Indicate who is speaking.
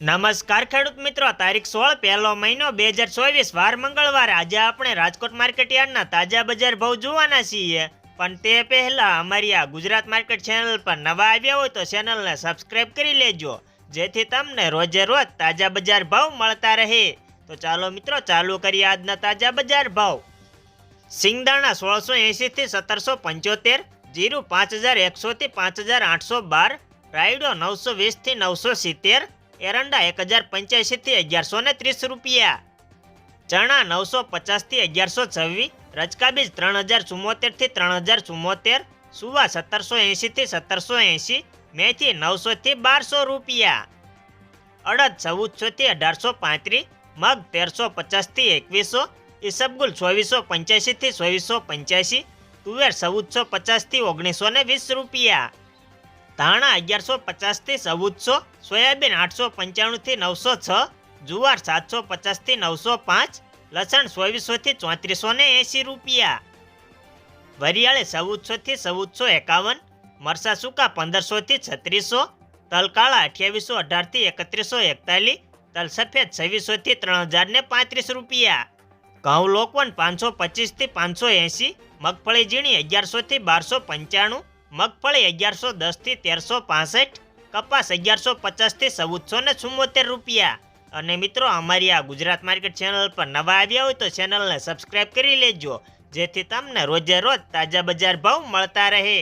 Speaker 1: નમસ્કાર ખેડૂત મિત્રો, તારીખ સોળ પહેલો મહિનો બે હજાર ચોવીસ, વાર મંગળવાર. આજે આપણે રાજકોટ માર્કેટ યાર્ડના તાજા બજાર ભાવ જોવાના છીએ. પણ તે પહેલા અમારી આ ગુજરાત માર્કેટ ચેનલ પર નવા આવ્યા હોય તો ચેનલને સબસ્ક્રાઇબ કરી લેજો, જેથી તમને રોજે રોજ તાજા બજાર ભાવ મળતા રહે. તો ચાલો મિત્રો, ચાલુ કરીએ આજના તાજા બજાર ભાવ. સિંગદાણા સોળસો એંશીથી સત્તરસો પંચોતેર, જીરું પાંચ હજાર એકસોથી પાંચ હજાર આઠસો બાર, રાયડો નવસો વીસથી નવસો સિત્તેર એરંડા એક હજાર પંચ્યાસીથી અગિયારસો ને ત્રીસ રૂપિયા. ચણા નવસો પચાસથી અગિયારસો છવ્વીસ રચકા બીજ ત્રણ હજાર ચુમ્મોતેરથી ત્રણ હજાર ચુમ્મોતેર સુવા સત્તરસો એંશીથી સત્તરસો એંશી, મેથી નવસોથી બારસો રૂપિયા. અડદ ચૌદસોથી અઢારસો પાંત્રીસ, મગ તેરસો પચાસથી એકવીસો, ઈસબગુલ ચોવીસો પંચ્યાસીથી ચોવીસો પંચ્યાસી, તુવેર ચૌદસો પચાસથી ઓગણીસો ને વીસ રૂપિયા. ધાણા અગિયારસો પચાસથી ચૌદસો, સોયાબીન આઠસો પંચાણુંથી નવસો છ, જુવાર સાતસો પચાસથી નવસો પાંચ, લસણ ચોવીસોથી ચોત્રીસો ને એંસી રૂપિયા. વરિયાળે ચૌદસોથી ચૌદસો એકાવન મરસા સૂકા પંદરસોથી છત્રીસો, તલકાળા અઠ્યાવીસો અઢારથી એકત્રીસો એકતાલીસ તલ સફેદ છવ્વીસોથી ત્રણ હજાર ને પાંત્રીસ રૂપિયા. ઘઉં લોકવન પાંચસો પચીસથી પાંચસો એંસી મગફળી ઝીણી અગિયારસોથી બારસો પંચાણું મગફળી અગિયારસો દસથી તેરસો પાસઠ, કપાસ અગિયારસો પચાસથી ચૌદસો ને ચુમ્મોતેર રૂપિયા. અને મિત્રો, અમારી આ ગુજરાત માર્કેટ ચેનલ પર નવા આવ્યા હોય તો ચેનલને સબસ્ક્રાઈબ કરી લેજો, જેથી તમને રોજે રોજ તાજા બજાર ભાવ મળતા રહે.